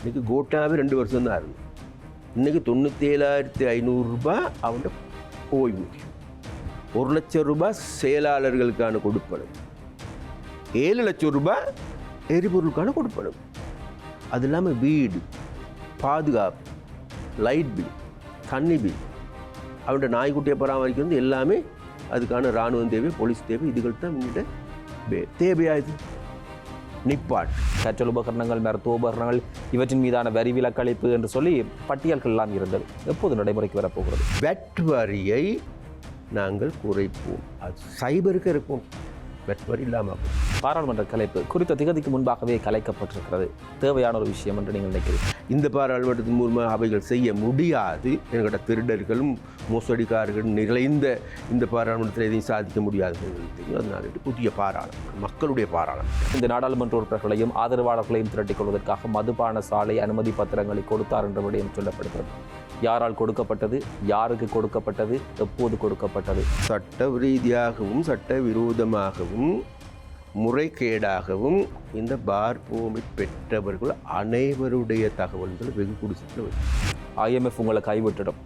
இன்றைக்கி கோட்டாவே ரெண்டு வருஷம் தான் இருந்தது இன்னைக்கு தொண்ணூற்றி ஏழாயிரத்தி ஐநூறுரூபா அவன் ஓய்வூதியம். ஒரு லட்சம் ரூபாய் செயலாளர்களுக்கான கொடுப்பனவு. ஏழு லட்சம் ரூபாய் எரிபொருளுக்கான கொடுப்பனவு. அது இல்லாமல் வீடு பாதுகாப்பு லைட் பில் தண்ணி பில் அவன்கிட்ட நாய்க்குட்டியை பராமரிக்கிறது எல்லாமே அதுக்கான இராணுவம் தேவை போலீஸ் தேவை இதுகள் தான் இவங்ககிட்ட தேவையாகுது நிப்பாட். கற்றல் உபகரணங்கள் மருத்துவ உபகரணங்கள் இவற்றின் மீதான வரி விலக்களிப்பு என்று சொல்லி பட்டியல்கள் எல்லாம் இருந்தது. எப்போது நடைமுறைக்கு வரப்போகிறது? வெட் வரியை நாங்கள் குறைப்போம். அது சைபருக்கு இருக்கும். வெட் வரி இல்லாமல் பாராளுமன்ற கலைப்பு குறித்த திகதிக்கு முன்பாகவே கலைக்கப்பட்டிருக்கிறது. தேவையான ஒரு விஷயம் என்று நீங்கள் நினைக்கிறீர்கள். இந்த பாராளுமன்றத்தின் மூலமாக அவைகள் செய்ய முடியாது. என்கிட்ட திருடர்களும் மோசடிக்காரர்களும் நிறைந்த இந்த பாராளுமன்றத்தில் எதையும் சாதிக்க முடியாது தெரியும். அதனால புதிய பாராளுமன்றம் மக்களுடைய பாராளுமன்றம். இந்த நாடாளுமன்ற உறுப்பினர்களையும் ஆதரவாளர்களையும் திரட்டிக் கொள்வதற்காக மதுபான சாலை அனுமதி பத்திரங்களை கொடுத்தார் என்ற விடயம் சொல்லப்படுகிறது. யாரால் கொடுக்கப்பட்டது யாருக்கு கொடுக்கப்பட்டது எப்போது கொடுக்கப்பட்டது? சட்ட ரீதியாகவும் சட்ட விரோதமாகவும் முறைகேடாகவும் இந்த பார் பூமி பெற்றவர்கள் அனைவருடைய தகவல்கள் வெகு குடிசத்தில் ஐஎம்எஃப் உங்களை கைவிட்டுடும்.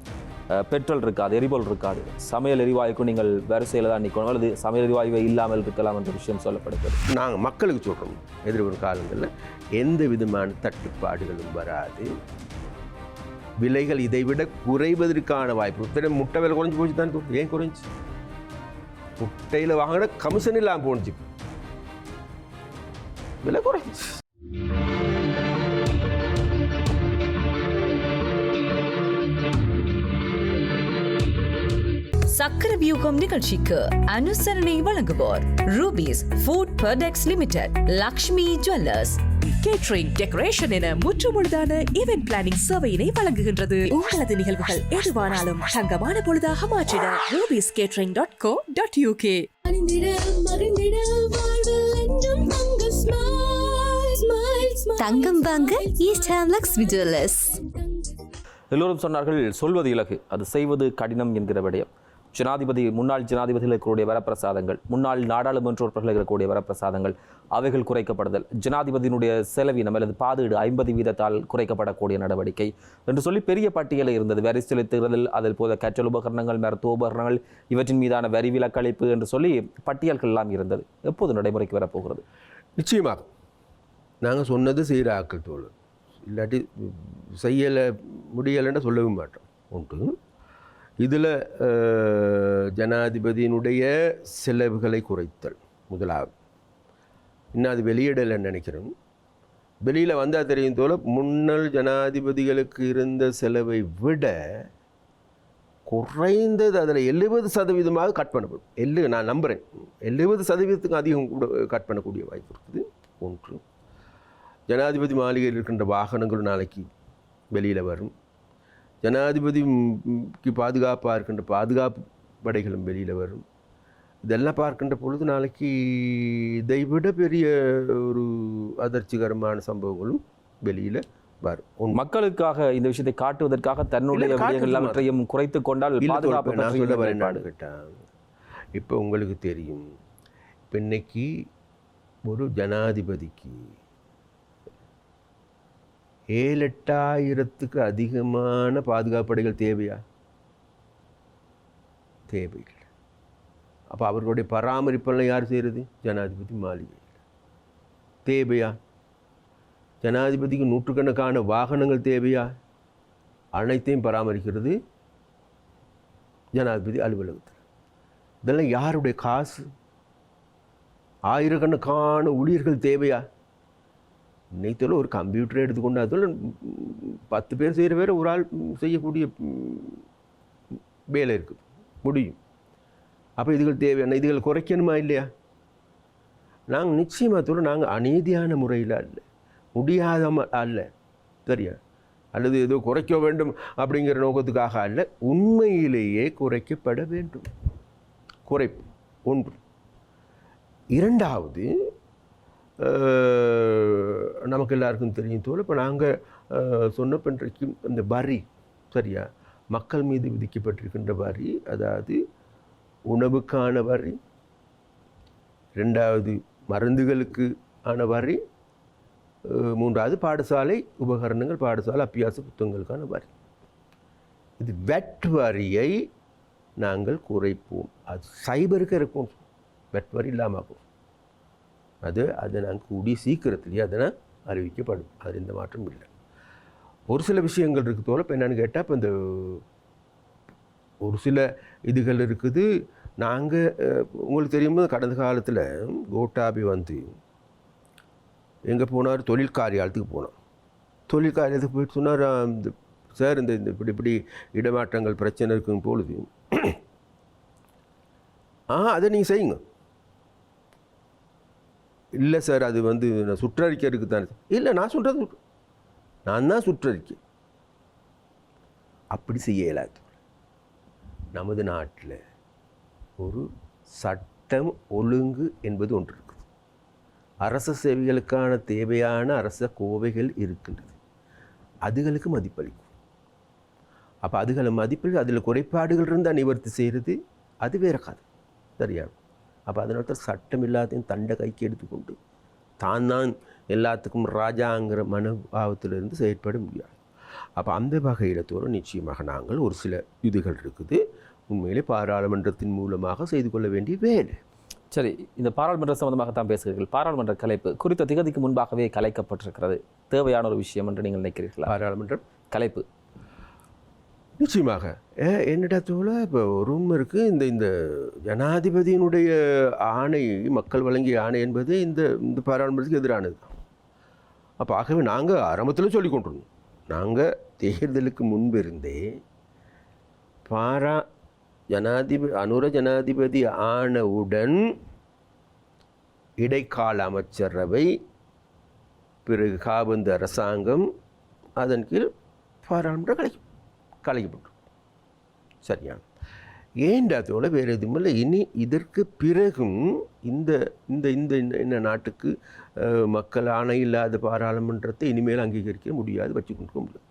பெட்ரோல் இருக்காது எரிபொருள் இருக்காது. சமையல் எரிவாயுக்கும் நீங்கள் வரிசையில் தான் நிற்கணும் அல்லது சமையல் எரிவாயுவை இல்லாமல் இருக்கலாம் என்ற விஷயம் சொல்லப்படுகிறது. நாங்கள் மக்களுக்கு சொல்கிறோம் எதிர்வரும் காலங்களில் எந்த விதமான தட்டுப்பாடுகளும் வராது. விலைகள் இதைவிட குறைவதற்கான வாய்ப்பு. பிற முட்டை விலை குறைஞ்சி போச்சு தான் ஏன் குறைஞ்சி? முட்டையில் வாங்கின கமிஷன் இல்லாமல் போணுச்சு விலை குறைஞ்சி சக்கர வியூகம் நிகழ்ச்சிக்கு அனுசரணை வழங்குவோர் Rubies food products limited Lakshmi jewellers. Catering decoration என முற்றுமுழுதான ஈவென்ட் பிளானிங் சேவையினை வழங்குகின்றது. உங்களது நிகழ்வுகள் எதுவானாலும் தங்கமான பொழுதாக மாற்றிட Rubies catering dot co dot UK தங்கம் வாங்க ஈஸ்ட் ஹேம் லக்ஷ்மி ஜுவல்லர்ஸ் எல்லோரும் சொன்னார்கள் சொல்வது இலகு அது செய்வது கடினம் என்கிற விடயம். ஜனாதிபதி முன்னாள் ஜனாதிபதிகள் இருக்கக்கூடிய வரப்பிரசாதங்கள் முன்னாள் நாடாளுமன்ற உறுப்பினர்கள் இருக்கக்கூடிய வரப்பிரசாதங்கள் அவைகள் குறைக்கப்படுதல். ஜனாதிபதியினுடைய செலவினம் அல்லது பாதீடு ஐம்பது வீதத்தால் குறைக்கப்படக்கூடிய நடவடிக்கை. என்று சொல்லி பெரிய பட்டியலில் இருந்தது. வரி செலுத்துகிறதில் அதில் போத கற்றல் உபகரணங்கள் மருத்துவ உபகரணங்கள் இவற்றின் மீதான வரி விலக்களிப்பு என்று சொல்லி பட்டியல்கள் எல்லாம் இருந்தது. எப்போது நடைமுறைக்கு வரப்போகிறது? நிச்சயமாக. நாங்கள் சொன்னது செய்கிற தோல் இல்லாட்டி செய்யலை முடியலைன்னு சொல்லவே மாட்டோம். ஒன்று இதில் ஜனாதிபதியினுடைய செலவுகளை குறைத்தல் முதலாவது. இன்னும் அது வெளியிடலைன்னு நினைக்கிறேன். வெளியில் வந்தால் தெரியும் தோல முன்னாள் ஜனாதிபதிகளுக்கு இருந்த செலவை விட குறைந்தது அதில் எழுபது சதவீதமாக கட் பண்ணப்படும். எல்லு நான் நம்புகிறேன் எழுபது சதவீதத்துக்கு அதிகம் கூட கட் பண்ணக்கூடிய வாய்ப்பு இருக்குது. ஒன்று. ஜனாதிபதி மாளிகையில் இருக்கின்ற வாகனங்கள் நாளைக்கு வெளியில் வரும். ஜனாதிபதிக்கு பாதுகாப்பாக இருக்கின்ற பாதுகாப்பு படைகளும் வெளியில் வரும் இதெல்லாம் பார்க்கின்ற பொழுது நாளைக்கு இதை விட பெரிய ஒரு அதிர்ச்சிகரமான சம்பவங்களும் வெளியில் வரும். மக்களுக்காக இந்த விஷயத்தை காட்டுவதற்காக தன்னுடைய எல்லாவற்றையும் குறைத்து கொண்டால் நான் சொல்ல வரேன். கேட்டான் இப்போ உங்களுக்கு தெரியும் இப்போ இன்னைக்கு ஒரு ஜனாதிபதிக்கு ஏழு எட்டாயிரத்துக்கு அதிகமான பாதுகாப்பு படைகள் தேவையா? தேவையில்லை. அப்போ அவர்களுடைய பராமரிப்பெல்லாம் யார் செய்கிறது ஜனாதிபதி மாளிகை. தேவையா? ஜனாதிபதிக்கு நூற்றுக்கணக்கான வாகனங்கள் தேவையா? அனைத்தையும் பராமரிக்கிறது ஜனாதிபதி அலுவலகத்தில். இதெல்லாம் யாருடைய காசு? ஆயிரக்கணக்கான ஊழியர்கள் தேவையா? இன்னைக்கு ஒரு கம்ப்யூட்டரை எடுத்துக்கொண்டு பத்து பேர் செய்கிற பேர் ஒரு ஆள் செய்யக்கூடிய வேலை இருக்குது முடியும். அப்போ இதுகள் தேவையான இதுகள் குறைக்கணுமா இல்லையா? நாங்கள் நிச்சயமாக தோற நாங்கள் அநீதியான முறையில் அல்ல. முடியாத ம- அல்ல. சரியா? அல்லது ஏதோ குறைக்க வேண்டும் அப்படிங்கிற நோக்கத்துக்காக அல்ல. உண்மையிலேயே குறைக்கப்பட வேண்டும். குறைப்பு. ஒன்று. இரண்டாவது நமக்கு எல்லாருக்கும் தெரியும் தோல் இப்போ நாங்கள் சொன்ன பண்றைக்கு இந்த வரி சரியா? மக்கள் மீது விதிக்கப்பட்டிருக்கின்ற வரி அதாவது உணவுக்கான வரி ரெண்டாவது மருந்துகளுக்கு ஆன வரி மூன்றாவது பாடசாலை உபகரணங்கள் பாடசாலை அப்பியாச புத்தகங்களுக்கான வரி இது வெட் வரியை நாங்கள் குறைப்போம். அது சைபருக்கு இருக்கும் வெட் வரி இல்லாமல் ஆகும். அது அதை நாங்கள் கூடிய சீக்கிரத்திலேயே அதனை அறிவிக்கப்படும். அது எந்த மாற்றமும் இல்லை. ஒரு சில விஷயங்கள் இருக்குது தோல இப்போ என்னென்னு கேட்டால் இப்போ இந்த ஒரு சில இதுகள் இருக்குது. நாங்கள் உங்களுக்கு தெரியும்போது கடந்த காலத்தில் கோட்டாபி வந்து எங்கே போனார்? தொழில் காரியாலத்துக்கு போனோம். தொழில் காரியாலயத்துக்கு போயிட்டு சொன்னார் இந்த சார் இந்த இந்த இப்படி இப்படி இடமாற்றங்கள் பிரச்சனை இருக்கும் பொழுது ஆ அதை நீங்கள் செய்யுங்க. இல்லை சார் அது வந்து நான் சுற்றறிக்கை இருக்குது தானே. இல்லை நான் சொல்கிறது நான் தான் சுற்றறிக்கை. அப்படி செய்ய இயலாது. நமது நாட்டில் ஒரு சட்டம் ஒழுங்கு என்பது ஒன்று இருக்குது. அரச சேவைகளுக்கான தேவையான அரச கோவைகள் இருக்கின்றது. அதுகளுக்கு மதிப்பளிக்கும். அப்போ அதுகளை மதிப்பளி அதில் குறைபாடுகள் இருந்தால் நிவர்த்தி செய்கிறது அது வேற கதை. சரியாகும் அப்போ அதனால தான் சட்டம் எல்லாத்தையும் தண்டை கைக்கு எடுத்துக்கொண்டு தான் தான் எல்லாத்துக்கும் ராஜாங்கிற மனோபாவத்திலிருந்து செயற்பட முடியாது. அப்போ அந்த வகையில் தோற நிச்சயமாக நாங்கள் ஒரு சில இதுகள் இருக்குது. உண்மையிலே பாராளுமன்றத்தின் மூலமாக செய்து கொள்ள வேண்டிய வேலை. சரி இந்த பாராளுமன்ற சம்பந்தமாக தான் பேசுகிறீர்கள். பாராளுமன்ற கலைப்பு குறித்த திகதிக்கு முன்பாகவே கலைக்கப்பட்டிருக்கிறது. தேவையான ஒரு விஷயம் என்று நீங்கள் நினைக்கிறீர்களா? பாராளுமன்றம்? கலைப்பு. நிச்சயமாக. ஏ என்னடா தோல இப்போ ஒரு உண்மை இருக்குது இந்த இந்த ஜனாதிபதியினுடைய ஆணை மக்கள் வழங்கிய ஆணை என்பது இந்த இந்த பாராளுமன்றத்துக்கு எதிரானது. அப்போ ஆகவே நாங்கள் ஆரம்பத்தில் சொல்லி கொண்டிருந்தோம். நாங்கள் தேர்தலுக்கு முன்பிருந்தே பாரா ஜனாதிபதி அனுர ஜனாதிபதி ஆனவுடன் இடைக்கால அமைச்சரவை பிறகு காபந்து அரசாங்கம் அதன் கீழ் பாராளுமன்றம் கலைக்கப்பட்டு சரியா? ஏண்டாத்தோட வேறு எதுவும் இல்லை. இனி இதற்கு பிறகும் இந்த இந்த இந்த இந்த- நாட்டுக்கு மக்கள் ஆணை இல்லாத பாராளுமன்றத்தை இனிமேல் அங்கீகரிக்க முடியாது வச்சு கொண்டு முடியாது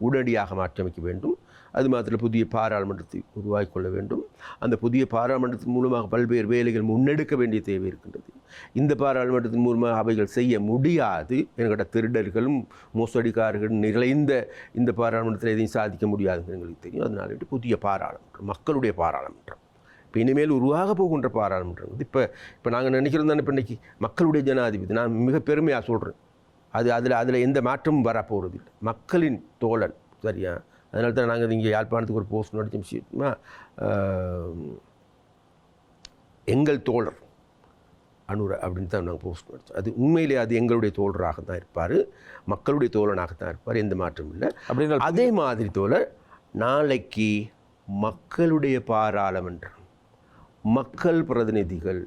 உடனடியாக மாற்றமைக்க வேண்டும். அது மாத்திரம் புதிய பாராளுமன்றத்தை உருவாக்கி கொள்ள வேண்டும். அந்த புதிய பாராளுமன்றத்தின் மூலமாக பல்வேறு வேலைகள் முன்னெடுக்க வேண்டிய தேவை இருக்கின்றது. இந்த பாராளுமன்றத்தின் மூலமாக அவைகள் செய்ய முடியாது என்கிட்ட திருடர்களும் மோசடிக்காரர்களும் நிறைந்த இந்த பாராளுமன்றத்தில் எதையும் சாதிக்க முடியாதுன்னு எங்களுக்கு தெரியும். அதனால வேண்டி புதிய பாராளுமன்றம் மக்களுடைய பாராளுமன்றம். இப்போ இனிமேல் உருவாக போகின்ற பாராளுமன்றம் வந்து இப்போ இப்போ நாங்கள் நினைக்கிறோம் தானே இப்போ இன்னைக்கு மக்களுடைய ஜனாதிபதி நான் மிக பெருமையாக சொல்கிறேன் அது அதில் அதில் எந்த மாற்றமும் வரப்போகிறது இல்லை மக்களின் தோழன் சரியா? அதனால தான் நாங்கள் இங்கே யாழ்ப்பாணத்துக்கு ஒரு போஸ்ட் நடித்த விஷயமா எங்கள் தோழர் அனுர அப்படின்னு தான் நாங்கள் போஸ்ட் நடித்தோம் அது உண்மையிலே அது எங்களுடைய தோழராக தான் இருப்பார். மக்களுடைய தோழனாக தான் இருப்பார். எந்த மாற்றமும் இல்லை. அப்படின்னா அதே மாதிரி தோழர் நாளைக்கு மக்களுடைய பாராளுமன்றம் மக்கள் பிரதிநிதிகள்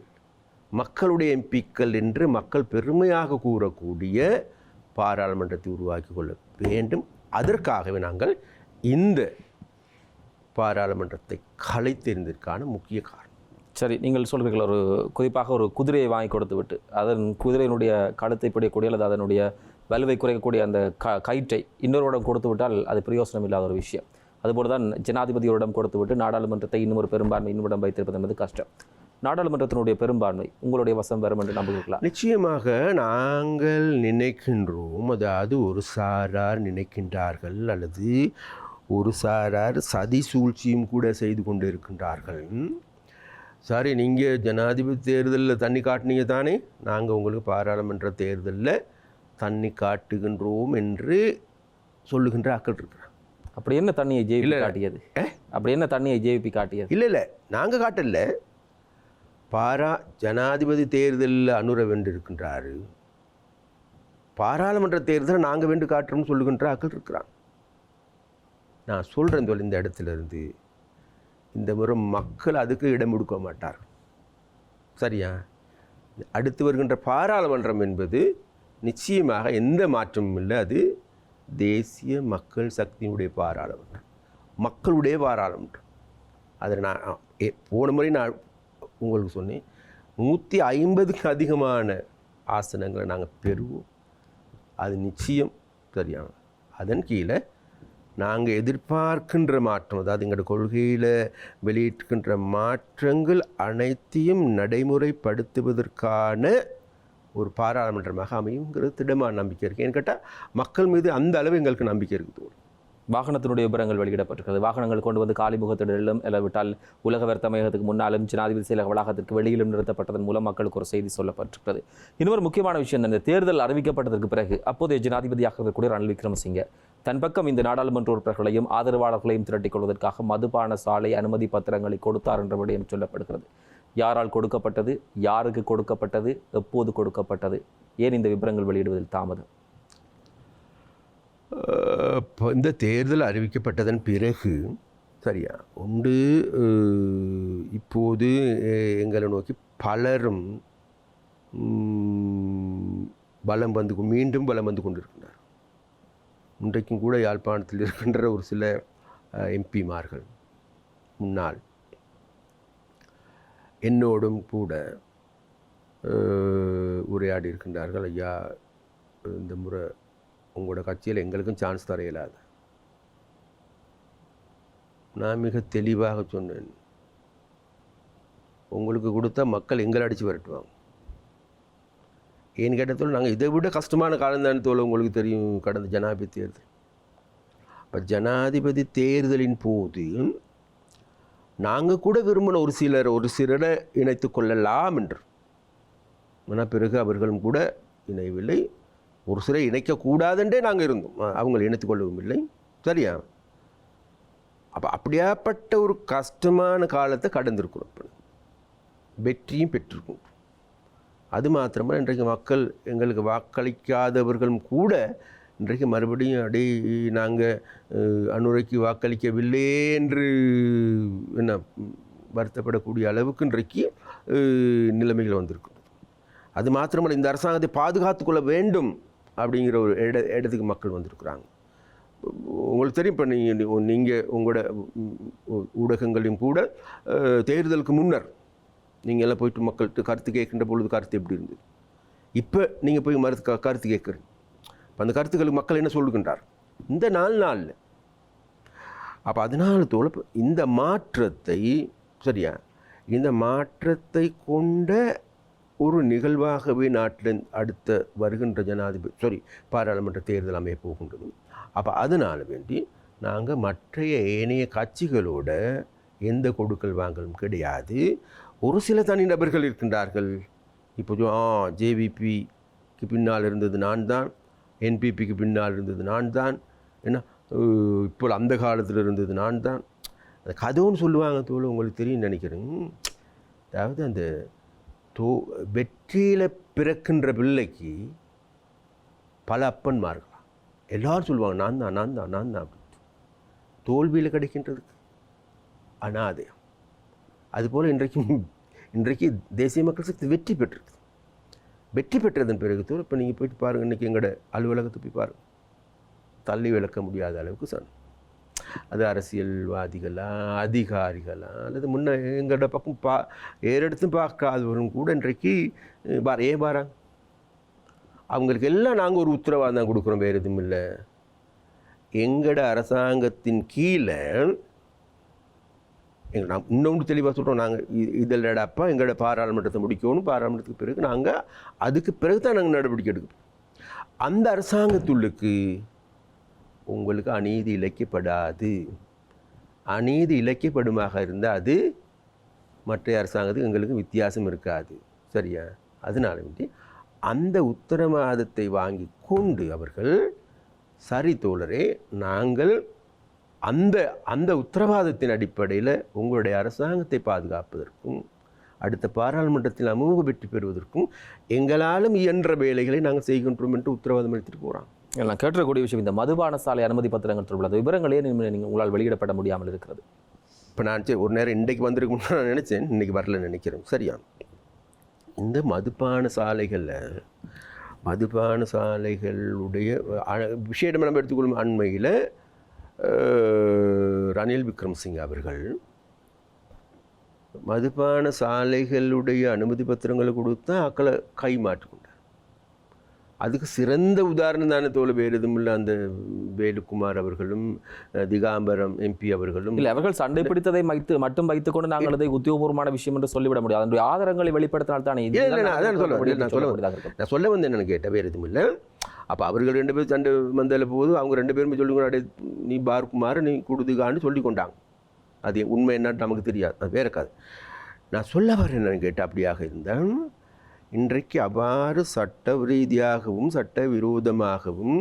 மக்களுடைய எம்பிக்கள் என்று மக்கள் பெருமையாக கூறக்கூடிய பாராளுமன்றத்தை உருவாக்கி கொள்ள வேண்டும். அதற்காகவே நாங்கள் இந்த பாராளுமன்றத்தை கலைத்தெறிந்ததற்கான முக்கிய காரணம். சரி நீங்கள் சொல்கிறீர்கள் ஒரு குறிப்பாக ஒரு குதிரையை வாங்கி கொடுத்து விட்டு அதன் குதிரையினுடைய கழுத்தை பிடிக்கக்கூடிய அல்லது அதனுடைய வலுவை குறைக்கக்கூடிய அந்த க கயிற்றை இன்னொருவரிடம் கொடுத்து விட்டால் அது பிரயோசனம் இல்லாத ஒரு விஷயம். அதுபோல தான் ஜனாதிபதியோரிடம் கொடுத்து விட்டு நாடாளுமன்றத்தை இன்னும் ஒரு பெரும்பான்மை இன்னும் வைத்திருப்பது என்பது கஷ்டம். நாடாளுமன்றத்தினுடைய பெரும்பான்மை உங்களுடைய வசம் வரும் என்று நம்புகிறீர்களா? நிச்சயமாக நாங்கள் நினைக்கின்றோம் அதாவது ஒரு சாரார் நினைக்கின்றார்கள் அல்லது ஒரு சாரார் சதி சூழ்ச்சியும் கூட செய்து கொண்டு இருக்கின்றார்கள் சாரி நீங்கள் ஜனாதிபதி தேர்தலில் தண்ணி காட்டினீங்க தானே? நாங்கள் உங்களுக்கு பாராளுமன்ற தேர்தலில் தண்ணி காட்டுகின்றோம் என்று சொல்லுகின்ற ஆக்கள் இருக்கிறார். அப்படி என்ன தண்ணியை ஜேபி. காட்டியது? அப்படி என்ன தண்ணியை ஜேபி காட்டியது? இல்லை இல்லை. நாங்கள் காட்டல. பாரா ஜனாதிபதி தேர்தலில் அனுர வென்றிருக்கின்றாரு பாராளுமன்ற தேர்தலில் நாங்கள் வென்று காட்டுறோம்னு சொல்லுகின்ற ஆக்கள் இருக்கிறான் நான் சொல்கிறேன் தோல் இந்த இடத்துல இருந்து இந்த முறை மக்கள் அதுக்கு இடம் கொடுக்க மாட்டார் சரியா? அடுத்து வருகின்ற பாராளுமன்றம் என்பது நிச்சயமாக எந்த மாற்றமும் இல்லை. அது தேசிய மக்கள் சக்தியினுடைய பாராளுமன்றம். மக்களுடைய பாராளுமன்றம். அதில் நான் ஏ போன முறை நான் உங்களுக்கு சொன்னேன் நூற்றி ஐம்பதுக்கு அதிகமான ஆசனங்களை நாங்கள் பெறுவோம். அது நிச்சயம் சரியான அதன் கீழே நாங்கள் எதிர்பார்க்கின்ற மாற்றம் அதாவது எங்களோட கொள்கையில் வெளியிட்டுக்கின்ற மாற்றங்கள் அனைத்தையும் நடைமுறைப்படுத்துவதற்கான ஒரு பாராளுமன்றமாக அமையுங்கிறது திடமான நம்பிக்கை இருக்குது ஏன்னு கேட்டால் மக்கள் மீது அந்த அளவு எங்களுக்கு நம்பிக்கை இருக்குது வாகனத்தினுடைய விவரங்கள் வெளியிடப்பட்டிருக்கிறது. வாகனங்கள் கொண்டு வந்து காலிமுகத்திடலும் இல்லாவிட்டால் உலக வர்த்தமையகத்துக்கு முன்னாலும் ஜனாதிபதி செயலக வளாகத்திற்கு வெளியிலும் நிறுத்தப்பட்டதன் மூலம் மக்களுக்கு ஒரு செய்தி சொல்லப்பட்டிருக்கிறது. இன்னொரு முக்கியமான விஷயம் இந்த தேர்தல் அறிவிக்கப்பட்டதற்கு பிறகு அப்போதைய ஜனாதிபதியாக இருக்கக்கூடிய ரணில் விக்ரமசிங்க தன் பக்கம் இந்த நாடாளுமன்ற உறுப்பினர்களையும் ஆதரவாளர்களையும் திரட்டிக் கொள்வதற்காக மதுபான சாலை அனுமதி பத்திரங்களை கொடுத்தார் என்ற விடயம் சொல்லப்படுகிறது. யாரால் கொடுக்கப்பட்டது? யாருக்கு கொடுக்கப்பட்டது? எப்போது கொடுக்கப்பட்டது? ஏன் இந்த விவரங்கள் வெளியிடுவதில் தாமதம்? இப்போ இந்த தேர்தல் அறிவிக்கப்பட்டதன் பிறகு சரியா உண்டு இப்போது எங்களை நோக்கி பலரும் பலம் வந்து மீண்டும் பலம் வந்து கொண்டிருக்கின்றார். இன்றைக்கும் கூட யாழ்ப்பாணத்தில் இருக்கின்ற ஒரு சில எம்பிமார்கள் முன்னாள் என்னோடும் கூட உரையாடி இருக்கின்றார்கள். ஐயா இந்த முறை உங்களோட கட்சியில் எங்களுக்கும் சான்ஸ் தர இயலாது. நான் மிக தெளிவாக சொன்னேன். உங்களுக்கு கொடுத்தா மக்கள் எங்களை அடித்து விரட்டுவாங்க. ஏன்னு கேட்டதோடு நாங்கள் இதை விட கஷ்டமான காலம் தானே தோல் உங்களுக்கு தெரியும் கடந்த ஜனாதிபதி தேர்தல். அப்போ ஜனாதிபதி தேர்தலின் போது நாங்கள் கூட விரும்பின ஒரு சிலர் ஒரு சிலரை இணைத்து கொள்ளலாம் என்று. ஆனால் பிறகு அவர்களும் கூட இணையவில்லை ஒரு சிலரை இணைக்கக்கூடாதுன்றே நாங்கள் இருந்தோம். அவங்களை இணைத்துக் கொள்ளவும் இல்லை. சரியா? அப்போ அப்படியாப்பட்ட ஒரு கஷ்டமான காலத்தை கடந்திருக்கிறோம் இப்போ. வெற்றியும் பெற்றிருக்கோம். அது மாத்திரமல்ல இன்றைக்கு மக்கள் எங்களுக்கு வாக்களிக்காதவர்களும் கூட இன்றைக்கு மறுபடியும் அடே நாங்கள் அனுரைக்கு வாக்களிக்கவில்லை என்று என்ன வருத்தப்படக்கூடிய அளவுக்கு இன்றைக்கு நிலைமைகள் வந்திருக்கிறது அது மாத்திரமல்ல இந்த அரசாங்கத்தை பாதுகாத்துக்கொள்ள வேண்டும். அப்படிங்கிற ஒரு இட இடத்துக்கு மக்கள் வந்திருக்கிறாங்க. உங்களுக்கு தெரியும் இப்போ நீங்கள் நீங்கள் உங்களோட ஊடகங்களையும் கூட தேர்தலுக்கு முன்னர் நீங்கள் எல்லாம் போயிட்டு மக்கள்கிட்ட கருத்து கேட்கின்ற பொழுது கருத்து எப்படி இருந்தது? இப்போ நீங்கள் போய் மருத்து க- கருத்து கேட்குறீங்க. இப்போ அந்த கருத்துக்களுக்கு மக்கள் என்ன சொல்லுகின்றார் இந்த நாலு நாளில். அப்போ அதனால தோல் இந்த மாற்றத்தை சரியா? இந்த மாற்றத்தை கொண்ட ஒரு நிகழ்வாகவே நாட்டில் அடுத்த வருகின்ற ஜனாதிபதி சாரி பாராளுமன்ற தேர்தல் அமைய போகின்றது. அப்போ அதனால் வேண்டி நாங்கள் மற்றைய ஏனைய கட்சிகளோட எந்த கொடுக்கல் வாங்கலும் கிடையாது. ஒரு சில தனிநபர்கள் இருக்கின்றார்கள். இப்போ ஆ ஜேவிபிக்கு பின்னால் இருந்தது நான் தான். என்பிபிக்கு பின்னால் இருந்தது நான் தான். என்ன இப்போ அந்த காலத்தில் இருந்தது நான் தான். அந்த கதவுன்னு சொல்லுவாங்க தோல் உங்களுக்கு தெரியும் நினைக்கிறேன். அதாவது அந்த தோ வெற்றியில் பிறக்கின்ற பிள்ளைக்கு பல அப்பன்மார்களாம் எல்லாரும் சொல்லுவாங்க நான் தான் நான் தான் நான் தான் அப்படின்ட்டு. தோல்வியில் கிடைக்கின்றதுக்கு. அனாதயம் அதுபோல் இன்றைக்கும் இன்றைக்கு தேசிய மக்கள் சக்தி வெற்றி பெற்றிருக்கு. வெற்றி பெற்றதன் பிறகு தோல் இப்போ நீங்கள் போயிட்டு பாருங்கள் இன்றைக்கி எங்களோட அலுவலகத்தை போய் பாருங்கள் தள்ளி விளக்க முடியாத அளவுக்கு சன் அது அரசியல்வாதிகளா அதிகாரிகளா அல்லது முன்ன எங்களோட பக்கம் பா ஏறெடுத்தும் பார்க்காதவரும் கூட இன்றைக்கு பார் ஏன் பாராங்க அவங்களுக்கு எல்லாம் நாங்கள் ஒரு உத்தரவாதம் தான் கொடுக்குறோம் வேறு எதுவும் இல்லை. எங்களோட அரசாங்கத்தின் கீழே எங்கள் நான் இன்னொன்று தெளிவாக சொல்கிறோம் நாங்கள் இதழடப்பா எங்களோட பாராளுமன்றத்தை முடிக்கணும் பாராளுமன்றத்துக்கு பிறகு நாங்கள் அதுக்கு பிறகு தான் நாங்கள் நடவடிக்கை எடுக்கணும் அந்த அரசாங்கத்துள்ளுக்கு உங்களுக்கு அநீதி இழைக்கப்படாது. அநீதி இழைக்கப்படுமாக இருந்தால் அது மற்ற அரசாங்கத்துக்கு எங்களுக்கு வித்தியாசம் இருக்காது. சரியா? அதனால வேண்டி அந்த உத்தரவாதத்தை வாங்கி கொண்டு அவர்கள் சரி தோழரே நாங்கள் அந்த அந்த உத்தரவாதத்தின் அடிப்படையில் உங்களுடைய அரசாங்கத்தை பாதுகாப்பதற்கும் அடுத்த பாராளுமன்றத்தில் அமோக வெற்றி பெறுவதற்கும் எங்களாலும் இயன்ற வேலைகளை நாங்கள் செய்கின்றோம் என்று உத்தரவாதம் எடுத்துகிட்டு போகிறோம் நான் கேட்டக்கூடிய விஷயம் இந்த மதுபான சாலை அனுமதி பத்திரங்கள் தொடர்புள்ள விவரங்களே நீங்கள் உங்களால் வெளியிடப்பட முடியாமல் இருக்கிறது? இப்போ நான் சரி ஒரு நேரம் இன்றைக்கு வந்திருக்கும்னு நான் நினச்சேன் இன்றைக்கி வரல நினைக்கிறேன். சரியா? இந்த மதுபான சாலைகளில் மதுபான சாலைகளுடைய விஷயம் நம்ம எடுத்துக்கொள்ளும் அண்மையில் ரணில் விக்ரம்சிங் அவர்கள் மதுபான சாலைகளுடைய அனுமதி பத்திரங்களை கொடுத்தா அக்களை கை மாற்றிக்கொண்டார் அதுக்கு சிறந்த உதாரணம் தானே தோல வேறு எதுவும் இல்லை. அந்த வேலுக்குமார் அவர்களும் திகாம்பரம் எம்பி அவர்களும். இல்லை அவர்கள் சண்டை பிடித்ததை வைத்து மட்டும் வைத்துக்கொண்டு நாங்கள் அதை உத்தியோகபூர்வமான விஷயம் என்று சொல்லிவிட முடியாது. அதனுடைய ஆதாரங்களை வெளிப்படுத்தினால் தானே இல்லை, இல்லை, நான் அதான் சொல்ல. நான் சொல்ல நான் சொல்ல வந்தேன் எனக்கு கேட்ட வேறு எதுவும் இல்லை. அப்போ அவர்கள் ரெண்டு பேரும் சண்டை வந்தால போது அவங்க ரெண்டு பேருமே சொல்லிக்கொண்டு "அடே, நீ பார்க்குமாறு நீ கொடுதுகான்னு சொல்லி கொண்டாங்க அது உண்மை என்னன்னு நமக்கு தெரியாது அது வேற கதை. நான் சொல்ல வரேன் என்னன்னு கேட்டால் அப்படியாக இருந்தால் இன்றைக்கு அவ்வாறு சட்ட ரீதியாகவும் சட்ட விரோதமாகவும்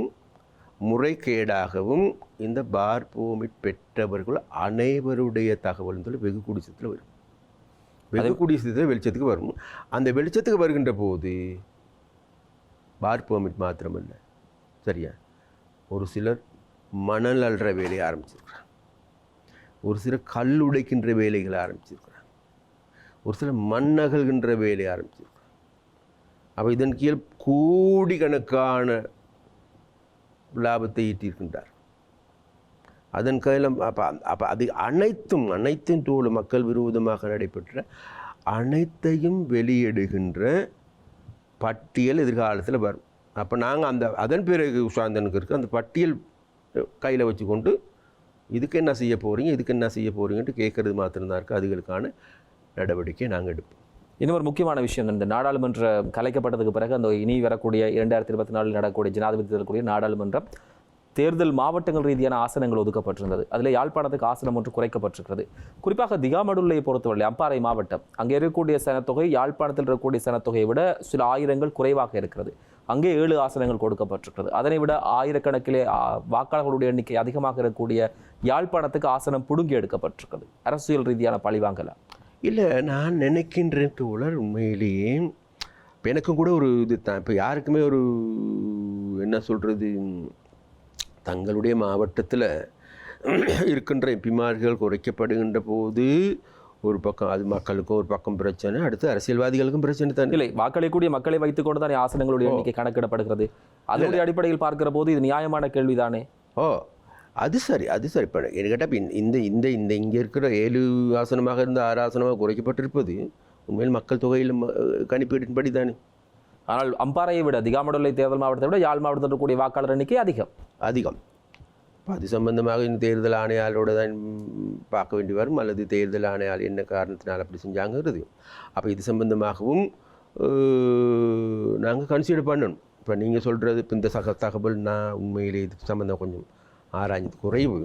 முறைகேடாகவும் இந்த பார் பெர்மிட் பெற்றவர்கள் அனைவருடைய தகவல் சொல்லி வெகு குடிசத்தில் வரும். வெகு குடிசத்தில் வெளிச்சத்துக்கு வரும். அந்த வெளிச்சத்துக்கு வருகின்ற போது பார் பெர்மிட் மாத்திரமல்ல. சரியா? ஒரு சிலர் மணல் அள்ளுற வேலையை ஆரம்பிச்சிருக்கிறாங்க ஒரு சிலர் கல் உடைக்கின்ற வேலைகளை ஆரம்பிச்சிருக்கிறாங்க ஒரு சிலர் மண் அகழ்கின்ற வேலையை ஆரம்பிச்சிருக்கிறாங்க அப்போ இதன் கீழ் கோடிக்கணக்கான லாபத்தை ஈட்டியிருக்கின்றார். அதன் கையில் அப்போ அப்போ அது அனைத்தும் அனைத்தும் தோல் மக்கள் விரோதமாக நடைபெற்ற அனைத்தையும் வெளியிடுகின்ற பட்டியல் எதிர்காலத்தில் வரும். அப்போ நாங்கள் அந்த அதன் பிறகு உஷாந்தனுக்கு இருக்க அந்த பட்டியல் கையில் வச்சுக்கொண்டு இதுக்கு என்ன செய்ய போகிறீங்க இதுக்கு என்ன செய்ய போகிறீங்கன்ட்டு கேட்குறது மாத்திரம்தான் இருக்குது அதுகளுக்கான நடவடிக்கை நாங்கள் எடுப்போம். இன்னொரு முக்கியமான விஷயம். இந்த நாடாளுமன்ற கலைக்கப்பட்டதுக்கு பிறகு அந்த இனி வரக்கூடிய இரண்டாயிரத்தி இருபத்தி நாலில் நடக்கக்கூடிய ஜனாதிபதி தேர்தலுக்குரிய நாடாளுமன்றம் தேர்தல் மாவட்டங்கள் ரீதியான ஆசனங்கள் ஒதுக்கப்பட்டிருந்தது. அதில் யாழ்ப்பாணத்துக்கு ஆசனம் ஒன்று குறைக்கப்பட்டிருக்கிறது. குறிப்பாக திகாமடுல்லை பொறுத்தவரை அம்பாறை மாவட்டம் அங்கே இருக்கக்கூடிய சனத்தொகை யாழ்ப்பாணத்தில் இருக்கக்கூடிய சனத்தொகையை விட சில ஆயிரங்கள் குறைவாக இருக்கிறது. அங்கே ஏழு ஆசனங்கள் கொடுக்கப்பட்டிருக்கிறது. அதனை விட ஆயிரக்கணக்கிலே வாக்காளர்களுடைய எண்ணிக்கை அதிகமாக இருக்கக்கூடிய யாழ்ப்பாணத்துக்கு ஆசனம் புடுங்கி எடுக்கப்பட்டிருக்கிறது. அரசியல் ரீதியான பழிவாங்கலாம் இல்லை நான் நினைக்கின்றேன் தோழர் உண்மையிலேயே இப்போ எனக்கும் கூட ஒரு இது தான். இப்போ யாருக்குமே ஒரு என்ன சொல்கிறது தங்களுடைய மாவட்டத்தில் இருக்கின்ற எம்பிமார்கள் குறைக்கப்படுகின்ற போது ஒரு பக்கம் அது மக்களுக்கும் ஒரு பக்கம் பிரச்சனை அடுத்து அரசியல்வாதிகளுக்கும் பிரச்சனை தானே. இல்லை வாக்களிக்கக்கூடிய மக்களை வைத்துக்கொண்டு தானே ஆசனங்களுடைய எண்ணிக்கை கணக்கிடப்படுகிறது. அதனுடைய அடிப்படையில் பார்க்கிற போது இது நியாயமான கேள்விதானே? ஓ. அது சரி அது சரி. இப்போ எனக்கு கேட்டால் இந்த இந்த இந்த இங்கே இருக்கிற ஏழு ஆசனமாக இருந்த ஆறு ஆசனமாக குறைக்கப்பட்டிருப்பது உண்மையில் மக்கள் தொகையில் கணிப்பீட்டின்படி தானே. ஆனால் அம்பாறையை விட திகாமடுல்லை தேர்தல் மாவட்டத்தை விட யாழ் மாவட்டத்தில் இருக்கக்கூடிய வாக்காளர் எண்ணிக்கை அதிகம். அதிகம். அப்ப அது சம்பந்தமாக இந்த தேர்தல் ஆணையாளரோட தான் பார்க்க வேண்டி வரும் அல்லது தேர்தல் ஆணையாளர் என்ன காரணத்தினால் அப்படி செஞ்சாங்கிறது. அப்போ இது சம்பந்தமாகவும் நாங்கள் கன்சிடர் பண்ணணும். இப்போ நீங்கள் சொல்கிறது இப்போ இந்த சக தகவல் நான் உண்மையிலே இது சம்பந்தம் கொஞ்சம் ஆராய்ஞ்சது குறைவு.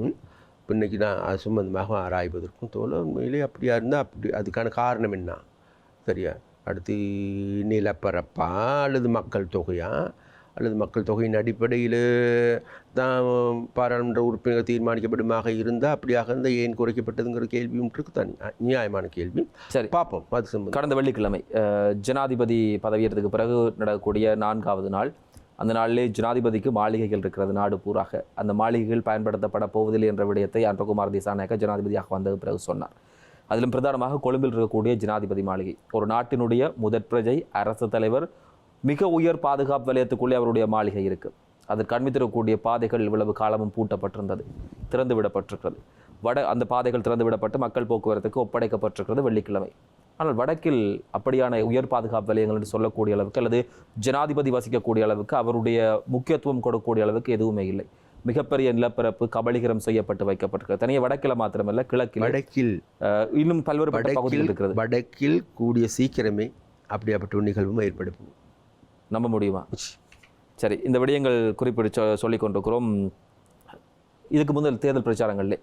இப்போ இன்னைக்கு நான் அது சம்பந்தமாக ஆராய்வதற்கும் தோல உண்மையிலே அப்படியா இருந்தால் அப்படி அதுக்கான காரணம் என்ன? சரியா? அடுத்து நிலப்பரப்பா அல்லது மக்கள் தொகையா? அல்லது மக்கள் தொகையின் அடிப்படையில் தான் பாராளுமன்ற உறுப்பினர் தீர்மானிக்கப்படுமாக இருந்தால் அப்படியாக இருந்தால் ஏன் குறைக்கப்பட்டதுங்கிற கேள்வியும் இருக்கு தான். நியாயமான கேள்வி. சரி. பார்ப்போம். அது கடந்த வெள்ளிக்கிழமை ஜனாதிபதி பதவியேற்றதுக்கு பிறகு நடக்கக்கூடிய நான்காவது நாள் அந்த நாளிலே ஜனாதிபதிக்கு மாளிகைகள் இருக்கிறது. நாடு பூராக அந்த மாளிகைகள் பயன்படுத்தப்பட போவதில்லை என்ற விடயத்தை அன்பகுமார் திசாநாயக்க ஜனாதிபதியாக வந்த பிறகு சொன்னார். அதிலும் பிரதானமாக கொழும்பில் இருக்கக்கூடிய ஜனாதிபதி மாளிகை. ஒரு நாட்டினுடைய முதற் பிரஜை அரசு தலைவர் மிக உயர் பாதுகாப்பு வலயத்துக்குள்ளே அவருடைய மாளிகை இருக்குது அதற்கு அண்மித்திருக்கக்கூடிய பாதைகள் இவ்வளவு காலமும் பூட்டப்பட்டிருந்தது திறந்து விடப்பட்டிருக்கிறது வட அந்த பாதைகள் திறந்து விடப்பட்டு மக்கள் போக்குவரத்துக்கு ஒப்படைக்கப்பட்டிருக்கிறது வெள்ளிக்கிழமை. ஆனால் வடக்கில் அப்படியான உயர் பாதுகாப்பு வலயங்கள் என்று சொல்லக்கூடிய அளவுக்கு அல்லது ஜனாதிபதி வசிக்கக்கூடிய அளவுக்கு அவருடைய முக்கியத்துவம் கொடுக்கக்கூடிய அளவுக்கு எதுவுமே இல்லை. மிகப்பெரிய நிலப்பரப்பு கபலீகரம் செய்யப்பட்டு வைக்கப்பட்டிருக்கிறது. தனியாக வடக்கில் மாத்திரமல்ல கிழக்கில் வடக்கில் இன்னும் பல்வேறு வடக்கில் இருக்கிறது. வடக்கில் கூடிய சீக்கிரமே அப்படியாப்பட்ட நிகழ்வும் ஏற்படுத்தும் நம்ப முடியுமா? சரி இந்த விடயங்கள் குறிப்பிட்டு சொல்லிக் கொண்டிருக்கிறோம் இதுக்கு முதல் தேர்தல் பிரச்சாரங்களிலே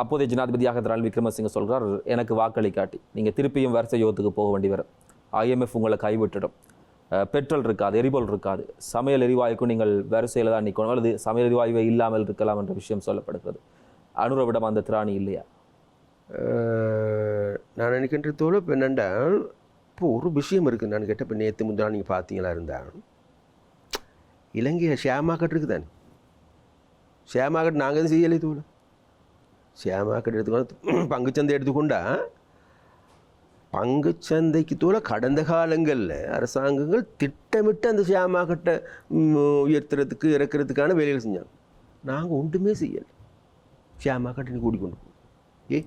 அப்போதைய ஜனாதிபதியாக ரணில் விக்ரமசிங்க சொல்கிறார் எனக்கு வாக்களிக்காட்டி நீங்கள் திருப்பியும் வரிசை யோகத்துக்கு போக வேண்டி வரும். ஐஎம்எஃப் உங்களை கைவிட்டுடும். பெட்ரோல் இருக்காது எரிபொருள் இருக்காது. சமையல் எரிவாயுக்கும் நீங்கள் வரிசையில் தான் நிற்கணும் அல்லது சமையல் எரிவாயுவே இல்லாமல் இருக்கலாம் என்ற விஷயம் சொல்லப்படுகிறது. அனுரவிடம் அந்த திராணி இல்லையா? நான் நினைக்கின்ற தோழ இப்போ இப்போ ஒரு விஷயம் இருக்குது நான் கேட்ட இப்போ நேற்று முந்தா நீங்கள் பார்த்தீங்களா இருந்தால் இலங்கையை ஷேர் மார்க்கெட் இருக்குதானே? ஷேர் மார்க்கெட் நாங்கள் எதுவும் செய்யலை தோழ ஷேர் மார்க்கெட் எடுத்துக்கொண்டு பங்குச்சந்தை எடுத்துக்கொண்டா பங்குச்சந்தைக்கு தூள கடந்த காலங்களில் அரசாங்கங்கள் திட்டமிட்டு அந்த ஷேர் மார்க்கெட்டை உயர்த்துறதுக்கு இறக்கிறதுக்கான வேலைகள் செஞ்சாங்க நாங்கள் ஒன்றுமே செய்யலை ஷேர் மார்க்கெட்டை கூடி கொண்டு ஏ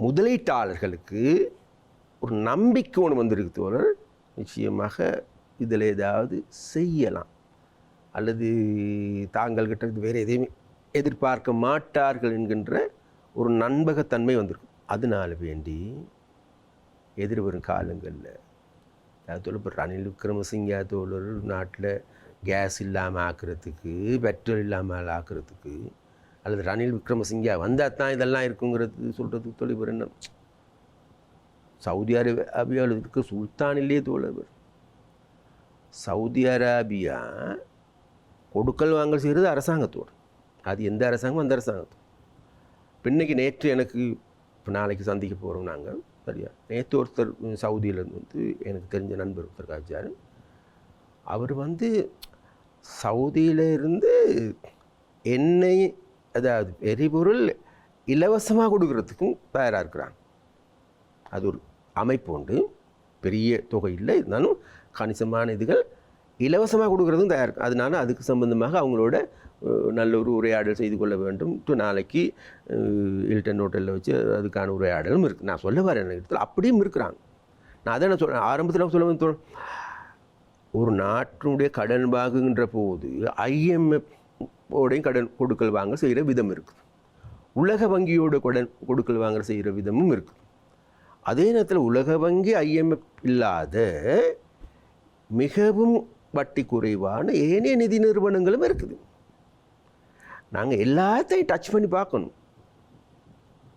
முதலீட்டாளர்களுக்கு ஒரு நம்பிக்கை ஒன்று வந்திருக்கு தோழர் நிச்சயமாக இதில் ஏதாவது செய்யலாம் அல்லது தாங்கள் கிட்ட வேறு எதையுமே எதிர்பார்க்க மாட்டார்கள் என்கின்ற ஒரு நண்பகத்தன்மை வந்திருக்கும். அதனால் வேண்டி எதிர்வரும் காலங்களில் அதாவது இப்போ ரணில் விக்ரமசிங்கா தோழர் நாட்டில் கேஸ் இல்லாமல் ஆக்குறதுக்கு பெட்ரோல் இல்லாமல் ஆக்குறதுக்கு அல்லது ரணில் விக்ரமசிங்கா வந்தால் தான் இதெல்லாம் இருக்குங்கிறது சொல்கிறதுக்கு தொழில் என்ன? சவுதி அரேபியாவில் இருக்க சுல்தான் இல்லையே தோழர். சவுதி அரேபியா கொடுக்கல் வாங்கல் செய்கிறது அரசாங்கத்தோடு. அது எந்த அரசாங்கம் அந்த அரசாங்கம் பின்னைக்கு நேற்று எனக்கு இப்போ நாளைக்கு சந்திக்க போகிறோம் நாங்கள். சரியா? நேற்று ஒருத்தர் சவுதியிலேருந்து வந்து எனக்கு தெரிஞ்ச நண்பர் ஒருத்தர் காய்ச்சார் அவர் வந்து சவுதியிலேருந்து எண்ணெய் அதாவது எரிபொருள் இலவசமாக கொடுக்கறதுக்கும் தயாராக இருக்கிறாங்க. அது ஒரு அமைப்பு உண்டு. பெரிய தொகை இல்லை. இருந்தாலும் கணிசமான இதுகள் இலவசமாக கொடுக்குறதும் தயார் அதனால அதுக்கு சம்பந்தமாக அவங்களோட நல்ல ஒரு உரையாடல் செய்து கொள்ள வேண்டும். நாளைக்கு இல்டன் ஹோட்டலில் வச்சு அதுக்கான உரையாடலும் இருக்குது நான் சொல்ல வரேன் இடத்துல அப்படியும் இருக்கிறாங்க. நான் அதை நான் சொல்கிறேன் ஆரம்பத்தில் சொல்ல வந்து ஒரு நாட்டினுடைய கடன் வாங்குகின்ற போது ஐஎம்எஃப் ஓடையும் கடன் கொடுக்கல் வாங்க செய்கிற விதம் இருக்குது உலக வங்கியோட கடன் கொடுக்கல் வாங்க செய்கிற விதமும் இருக்குது அதே நேரத்தில் உலக வங்கி ஐஎம்எஃப் இல்லாத மிகவும் வட்டி குறைவான ஏனைய நிதி நிறுவனங்களும் இருக்குது. நாங்கள் எல்லாத்தையும் டச் பண்ணி பார்க்கணும்.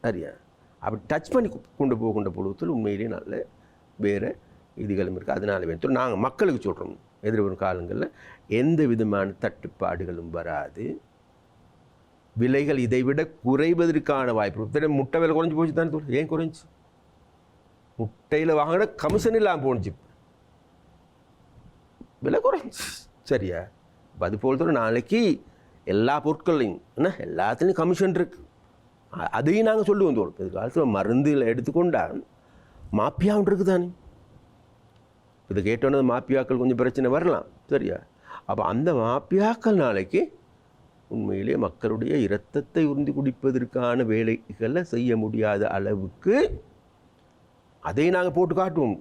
சரியா? அப்படி டச் பண்ணி கொண்டு போகின்ற பொழுதுல உண்மையிலேயே நல்ல வேறு இதுகளும் இருக்குது அதனால வேணும் நாங்கள் மக்களுக்கு சொல்கிறோம் எதிர்வரும் காலங்களில் எந்த விதமான தட்டுப்பாடுகளும் வராது. விலைகள் இதை விட குறைவதற்கான வாய்ப்பு. முட்டை விலை குறைஞ்சி போச்சு தானே ஏன் குறைஞ்சி? முட்டையில் வாங்கின கமிஷன் இல்லாமல் போணுச்சு விலை குறைஞ்சி. சரியா? அது போல் தான் நாளைக்கு எல்லா பொருட்களையும் என்ன எல்லாத்துலேயும் கமிஷன் இருக்குது அதையும் நாங்கள் சொல்லுவோம் தோல் இது காலத்தில் மருந்தில் எடுத்துக்கொண்டா மாப்பியாவும் இருக்குது தானே இதை கேட்டோன்னே மாப்பியாக்கள் கொஞ்சம் பிரச்சனை வரலாம். சரியா? அப்போ அந்த மாப்பியாக்கள் நாளைக்கு உண்மையிலே மக்களுடைய இரத்தத்தை உறிந்து குடிப்பதற்கான வேலைகளை செய்ய முடியாத அளவுக்கு அதை நாங்கள் போட்டு காட்டுவோம்.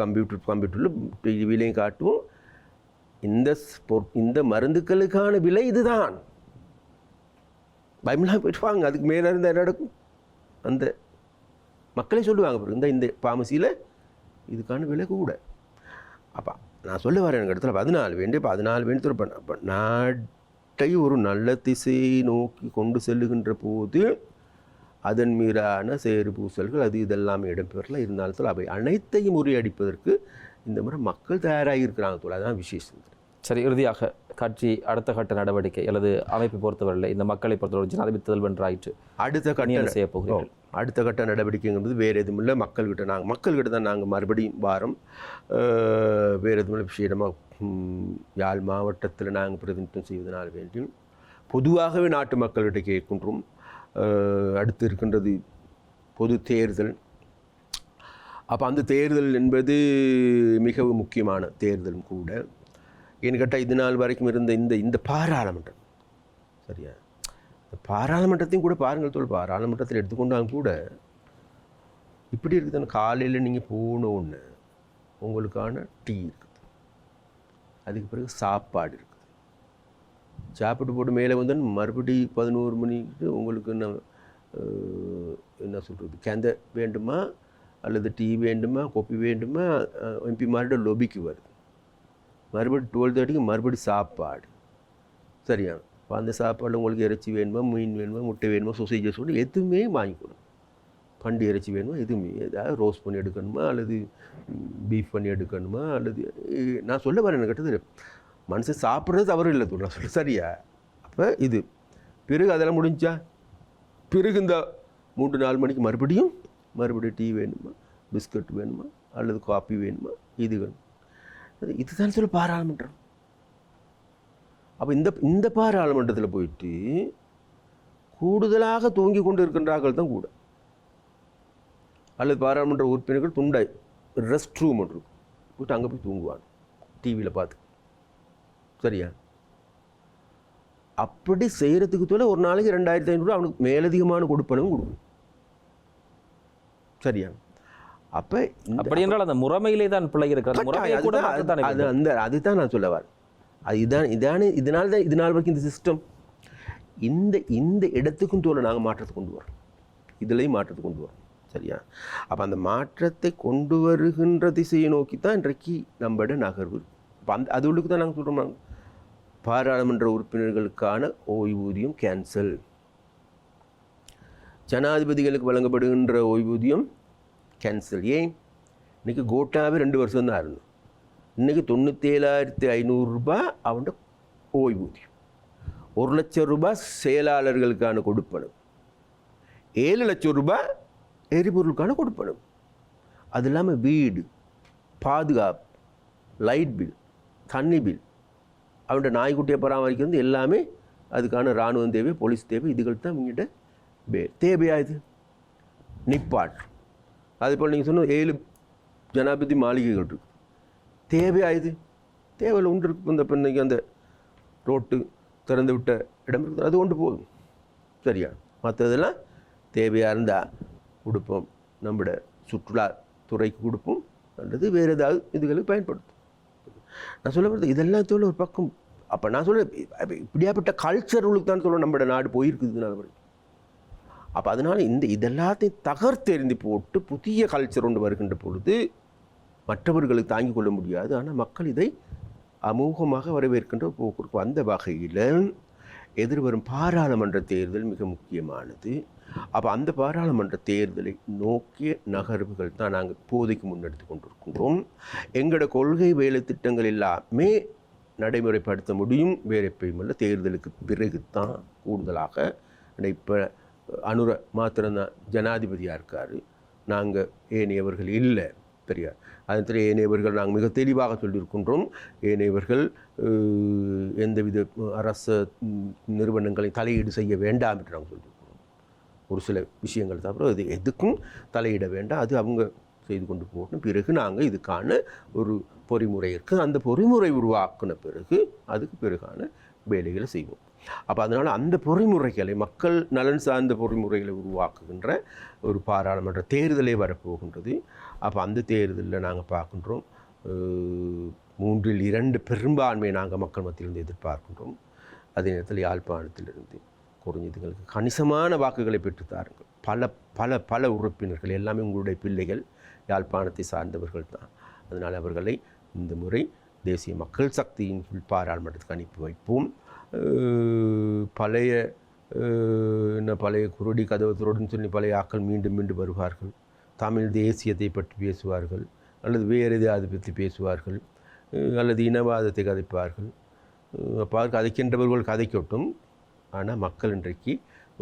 கம்ப்யூட்டர் கம்ப்யூட்டரில் டிவிலையும் காட்டுவோம். இந்த ஸ்- பொ- இந்த மருந்துக்களுக்கான விலை இதுதான். பயமெல்லாம் போயிட்டு வாங்க அதுக்கு மேலே இருந்தால் என்ன நடக்கும்? அந்த மக்களே சொல்லுவாங்க பிறகு இந்த இந்த ஃபார்மசியில் இதுக்கான விலை கூட. அப்போ நான் சொல்ல வரேன் எனக்கு இடத்துல பதினாலு வேண்டிய பதினாலு வேண்டி அப்போ அப்போ நாட்டை ஒரு நல்ல திசையை நோக்கி கொண்டு செல்லுகின்ற போது அதன் மீதான சேறு பூசல்கள் அது இதெல்லாம் இடம்பெறல. இருந்தாலும் அவை அனைத்தையும் முறியடிப்பதற்கு இந்த முறை மக்கள் தயாராகி இருக்கிறாங்க தோல் அதான் விசேஷம். சரி இறுதியாக கட்சி அடுத்த கட்ட நடவடிக்கை அல்லது அமைப்பை பொறுத்தவரையில் இந்த மக்களை பொறுத்தவரை ஜனாதிபதி தேர்தல் அடுத்த கட்ட செய்ய ஓ, அடுத்த கட்ட நடவடிக்கைங்கிறது வேறு எதுவும் இல்லை. மக்கள்கிட்ட நாங்கள் மக்கள்கிட்ட தான் நாங்கள் மறுபடியும் வாரம். வேறு எதுவும் இல்லை. விஷயமாக யாழ் மாவட்டத்தில் நாங்கள் பிரதிநிதித்துவம் செய்வதனால் வேண்டியும் பொதுவாகவே நாட்டு மக்கள்கிட்ட கேட்கின்றோம். அடுத்து இருக்கின்றது பொது தேர்தல். அப்போ அந்த தேர்தல் என்பது மிகவும் முக்கியமான தேர்தலும் கூட. ஏன்னு கேட்டால் இது நாள் வரைக்கும் இருந்த இந்த இந்த பாராளுமன்றம் சரியா? இந்த பாராளுமன்றத்தையும் கூட பாருங்கள் தோல் பாராளுமன்றத்தில் எடுத்துக்கொண்டாங்க கூட இப்படி இருக்குது காலையில் நீங்கள் போனோன்னு உங்களுக்கான டீ இருக்குது. அதுக்கு பிறகு சாப்பாடு இருக்குது. சாப்பிட்டு போட்டு மேலே வந்து மறுபடி பதினோரு மணிக்கு உங்களுக்கு என்ன என்ன சொல்கிறது கெந்த வேண்டுமா? அல்லது டீ வேண்டுமா? கொப்பி வேண்டுமா? எம்பி மாரோட லொபிக்கு வருது. மறுபடி டுவெல் தேர்ட்டிக்கு மறுபடி சாப்பாடு. சரியா? இப்போ அந்த சாப்பாடு உங்களுக்கு இறைச்சி வேணுமா மீன் வேணுமா முட்டை வேணுமா சொசைஜஸ் வேணும் எதுவுமே வாங்கி கொடுங்க. பண்டி இறைச்சி வேணுமா எதுவுமே. ஏதாவது ரோஸ் பண்ணி எடுக்கணுமா அல்லது பீஃப் பண்ணி எடுக்கணுமா அல்லது நான் சொல்ல வரேன் கேட்டது. மனுஷன் சாப்பிட்றது தவறு இல்லை தூள் நான் சொல்ல சரியா? அப்போ இது. பிறகு அதெல்லாம் முடிஞ்சா? பிறகு இந்த மூன்று நாலு மணிக்கு மறுபடியும் மறுபடியும் டீ வேணுமா பிஸ்கட் வேணுமா அல்லது காஃபி வேணுமா இது வேணும். அது இதுதான் சொல்ல பாராளுமன்றம். அப்போ இந்த இந்த பாராளுமன்றத்தில் போயிட்டு கூடுதலாக தூங்கி கொண்டு இருக்கின்றார்கள் தான் கூட. அல்லது பாராளுமன்ற உறுப்பினர்கள் துண்டாய் ரெஸ்ட் ரூம் ஒன்று இருக்கும். போயிட்டு அங்கே போய் தூங்குவாங்க டிவியில் பார்த்து. சரியா? அப்படி செய்கிறதுக்கு தோல ஒரு நாளைக்கு ரெண்டாயிரத்தி ஐநூறுரூவா அவனுக்கு மேலதிகமான கொடுப்பனவும் கொடுக்கும். சரியா? அப்போ அப்படி என்றால் அந்த முறைமையிலே தான் பிள்ளை இருக்கிறது. அது. அந்த அதுதான் நான் சொல்ல வரேன். அது இதான் இதானே இதனால தான் இது நாள் வரைக்கும் இந்த சிஸ்டம் இந்த இந்த இடத்துக்கும் தோலை நாங்கள் மாற்றத்தை கொண்டு வரோம் இதுலேயும் மாற்றத்தை கொண்டு வரோம் சரியா? அப்போ அந்த மாற்றத்தை கொண்டு வருகின்ற திசையை நோக்கி தான் இன்றைக்கு நம்மட நகர்வு. அப்போ அந்த அது உள்ளுக்கு தான் நாங்கள் சொல்கிறோம் பாராளுமன்ற உறுப்பினர்களுக்கான ஓய்வூதியம் கேன்சல் ஜனாதிபதிகளுக்கு வழங்கப்படுகின்ற ஓய்வூதியம் கேன்சல் ஏன் இன்னைக்கு கோட்டாவே ரெண்டு வருஷம் தான் இருந்தோம் இன்றைக்கி தொண்ணூற்றேழாயிரத்தி ஐநூறுரூபா அவன்கிட்ட ஓய்வூதியம் ஒரு லட்சம் ரூபாய் செயலாளர்களுக்கான கொடுப்பனும் ஏழு லட்சம் ரூபாய் எரிபொருளுக்கான கொடுப்பனும் அது இல்லாமல் வீடு பாதுகாப்பு லைட் பில் தண்ணி பில் அவன்கிட்ட நாய்க்குட்டியை பராமரிக்கிறது எல்லாமே அதுக்கான இராணுவம் தேவை போலீஸ் தேவை இதுகள் தான் இவங்கிட்ட பே இது நிப்பாட் அதேபோல் நீங்கள் சொன்ன ஏழு ஜனாதிபதி மாளிகைகள் இருக்கு. தேவையாயுது? இது தேவையில்லை. ஒன்று இருக்கு. இந்த பெண்ணைக்கு அந்த ரோட்டு திறந்து விட்ட இடம் இருக்குது. அது கொண்டு போதும். சரியா? மற்றதெல்லாம் தேவையாக இருந்தால் கொடுப்போம். நம்மட சுற்றுலா துறைக்கு கொடுப்போம். அல்லது வேறு ஏதாவது இதுகளுக்கு பயன்படுத்தும். நான் சொல்ல வருது இதெல்லாத்தோட ஒரு பக்கம். அப்போ நான் சொல்ல இப்படியாப்பட்ட கல்ச்சர்களுக்கு தான் சொல்ல நம்மளோட நாடு போயிருக்குது நான் அப்போ அதனால் இந்த இதெல்லாத்தையும் தகர்த்தெறிந்து போட்டு புதிய கல்ச்சர் ஒன்று வருகின்ற பொழுது மற்றவர்களுக்கு தாங்கிக் கொள்ள முடியாது. ஆனால் மக்கள் இதை அமோகமாக வரவேற்கின்ற போக்கு அந்த வகையில் எதிர்வரும் பாராளுமன்ற தேர்தல் மிக முக்கியமானது. அப்போ அந்த பாராளுமன்ற தேர்தலை நோக்கிய நகர்வுகள் தான் நாங்கள் இப்போதைக்கு முன்னெடுத்து கொண்டிருக்கின்றோம். எங்களோட கொள்கை வேலை திட்டங்கள் எல்லாமே நடைமுறைப்படுத்த முடியும். வேறு எப்பயும் இல்லை தேர்தலுக்கு பிறகு தான் கூடுதலாக இப்போ அனுர மாத்திரம்தான் ஜனாதிபதியாக இருக்கார். நாங்கள் ஏனையவர்கள் இல்லை தெரியாது. அதன் ஏனையவர்கள் நாங்கள் மிக தெளிவாக சொல்லியிருக்கின்றோம். ஏனையவர்கள் எந்தவித அரச நிறுவனங்களை தலையீடு செய்ய வேண்டாம் என்று நாங்கள் சொல்லியிருக்கிறோம். ஒரு சில விஷயங்கள் தவிர அது எதுக்கும் தலையிட வேண்டாம். அது அவங்க செய்து கொண்டு போகணும் பிறகு நாங்கள் இதுக்கான ஒரு பொறிமுறை இருக்குது அந்த பொறிமுறை உருவாக்கின பிறகு அதுக்கு பிறகான வேலைகளை செய்வோம். அப்போ அதனால் அந்த பொறிமுறைகளை மக்கள் நலன் சார்ந்த பொறிமுறைகளை உருவாக்குகின்ற ஒரு பாராளுமன்ற தேர்தலே வரப்போகின்றது. அப்போ அந்த தேர்தலில் நாங்கள் பார்க்கின்றோம் மூன்றில் இரண்டு பெரும்பான்மை நாங்கள் மக்கள் மத்தியிலிருந்து எதிர்பார்க்கின்றோம். அதே நேரத்தில் யாழ்ப்பாணத்திலிருந்து குறைஞ்சதுங்களுக்கு கணிசமான வாக்குகளை பெற்றுத்தாருங்கள் பல பல பல உறுப்பினர்கள் எல்லாமே உங்களுடைய பிள்ளைகள் யாழ்ப்பாணத்தை சார்ந்தவர்கள் தான். அதனால் அவர்களை இந்த முறை தேசிய மக்கள் சக்தியின் கீழ் பாராளுமன்றத்துக்கு அனுப்பி வைப்போம். பழைய என்ன பழைய குருடி கதவு துரோடுன்னு சொல்லி பழைய ஆக்கள் மீண்டும் மீண்டும் வருவார்கள். தமிழ் தேசியத்தை பற்றி பேசுவார்கள் அல்லது வேறு எதையாவது பற்றி பேசுவார்கள் அல்லது இனவாதத்தை கதைப்பார்கள். அப்போ கதைக்கின்றவர்கள் கதைக்கட்டும். ஆனால் மக்கள் இன்றைக்கு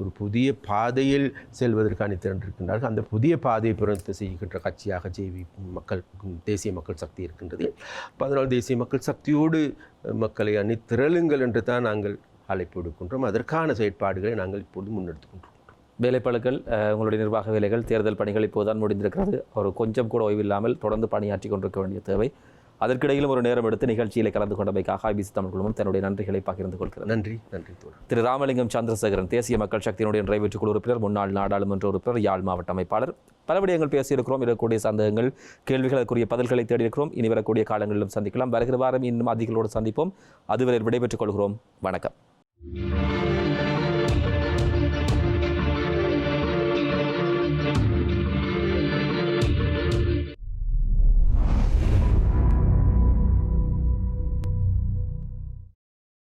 ஒரு புதிய பாதையில் செல்வதற்கான திறன் இருக்கின்றார்கள். அந்த புதிய பாதையை பிறந்து செய்கின்ற கட்சியாக ஜேவி மக்கள் தேசிய மக்கள் சக்தி இருக்கின்றது. அதனால் தேசிய மக்கள் சக்தியோடு மக்களை அணி திரளுங்கள் என்று தான் நாங்கள் அழைப்பு விடுக்கின்றோம். அதற்கான செயற்பாடுகளை நாங்கள் இப்பொழுது முன்னெடுத்துக் கொண்டிருக்கிறோம் உங்களுடைய நிர்வாக வேலைகள் தேர்தல் பணிகள் இப்போதுதான் முடிந்திருக்கிறது. ஒரு கொஞ்சம் கூட ஓய்வில்லாமல் தொடர்ந்து பணியாற்றி கொண்டிருக்க வேண்டிய தேவை. அதற்கிடையிலும் ஒரு நேரம் எடுத்து நிகழ்ச்சியில் கலந்து கொண்டமைக்காக ஐபிசி தமிழ் குழுமம் தன்னுடைய நன்றிகளை பகிர்ந்து கொள்கிறது. நன்றி நன்றி திரு ராமலிங்கம் சந்திரசேகரன் தேசிய மக்கள் சக்தியினுடைய நிறைவேற்றுக் குழு உறுப்பினர் முன்னாள் நாடாளுமன்ற உறுப்பினர் யாழ் மாவட்ட அமைப்பாளர். பல விடயங்கள் பேசியிருக்கிறோம் இருக்கக்கூடிய சந்தேகங்கள் கேள்விகளுக்குரிய பதில்களை தேடியிருக்கிறோம். இனி வரக்கூடிய காலங்களிலும் சந்திக்கலாம். வருகிற வாரம் இன்னும் அதிகளோடு சந்திப்போம். அதுவரை விடைபெற்றுக் கொள்கிறோம். வணக்கம்.